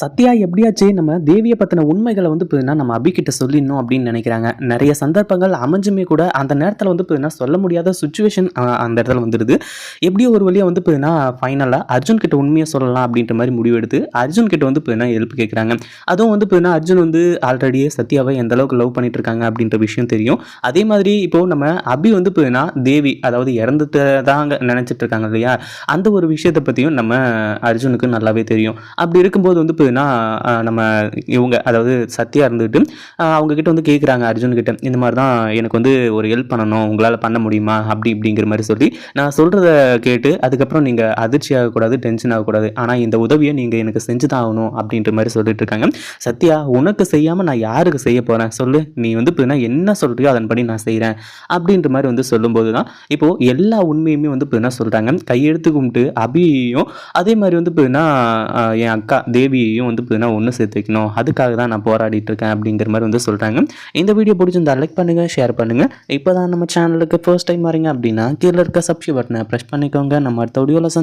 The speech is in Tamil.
சத்யா எப்படியாச்சு நம்ம தேவியை பற்றின உண்மைகளை வந்து பார்த்தீங்கன்னா நம்ம அபிகிட்ட சொல்லிடணும் அப்படின்னு நினைக்கிறாங்க. நிறைய சந்தர்ப்பங்கள் அமைஞ்சுமே கூட அந்த நேரத்தில் வந்து பார்த்தீங்கன்னா சொல்ல முடியாத சுச்சுவேஷன் அந்த இடத்துல வந்துடுது. எப்படியோ ஒரு வழியாக வந்து பார்த்தீங்கன்னா ஃபைனலாக அர்ஜுன் கிட்ட உண்மையை சொல்லலாம் அப்படின்ற மாதிரி முடிவு எடுத்து அர்ஜுன் கிட்ட வந்து பார்த்தீங்கன்னா ஹெல்ப் கேட்குறாங்க அதுவும் வந்து பார்த்தீங்கன்னா அர்ஜுன் வந்து ஆல்ரெடியே சத்யாவை எந்த அளவுக்கு லவ் பண்ணிட்டு இருக்காங்க அப்படின்ற விஷயம் தெரியும். அதே மாதிரி இப்போ நம்ம அபி வந்து பார்த்தீங்கன்னா தேவி அதாவது இறந்துட்டு தாங்க நினச்சிட்டு இருக்காங்க இல்லையா? அந்த ஒரு விஷயத்தை பற்றியும் நம்ம அர்ஜுனுக்கு நல்லாவே தெரியும். அப்படி இருக்கும்போது வந்து பார்த்தீங்கன்னா நம்ம இவங்க அதாவது சத்யா இருந்துக்கிட்டு அவங்கக்கிட்ட வந்து கேட்குறாங்க அர்ஜுன் கிட்ட இந்த மாதிரி தான் எனக்கு வந்து ஒரு ஹெல்ப் பண்ணணும் உங்களால் பண்ண முடியுமா? அப்படி இப்படிங்கிற மாதிரி சொல்லி நான் சொல்கிறத கேட்டு அதுக்கப்புறம் நீங்கள் அதிர்ச்சி ஆகக்கூடாது டென்ஷன் ஆகக்கூடாது. ஆனால் இந்த உதவியை நீங்கள் எனக்கு செஞ்சு தான் ஆகணும் அப்படின்ற மாதிரி சொல்லிட்டு இருக்காங்க. சத்யா உனக்கு செய்யாமல் நான் யாருக்கு செய்ய போகிறேன் சொல்லு. நீ வந்து இப்போ என்ன சொல்கிறியோ அதன்படி நான் செய்கிறேன் அப்படின்ற மாதிரி வந்து சொல்லும்போது தான் இப்போது எல்லா உண்மையுமே வந்து இப்போ என்ன சொல்கிறாங்க கையெழுத்து கும்பிட்டு அபியையும் அதே மாதிரி வந்து இப்போ என் அக்கா தேவியையும் வந்து பார்த்தீங்கன்னா ஒன்று சேர்த்து வைக்கணும். அதுக்காக தான் நான் போராடிட்டு இருக்கேன் அப்படிங்கிற மாதிரி வந்து சொல்கிறாங்க இந்த வீடியோ பிடிச்சிருந்தா லைக் பண்ணுங்கள் ஷேர் பண்ணுங்கள் இப்போ தான் நம்ம சேனலுக்கு ஃபர்ஸ்ட் டைம் வரீங்க அப்படின்னா கீழே இருக்க சப்ஸ்கிரைப் பட்டனை ப்ரெஸ் பண்ணிக்கோங்க. நம்ம அடுத்த வீடியோவில்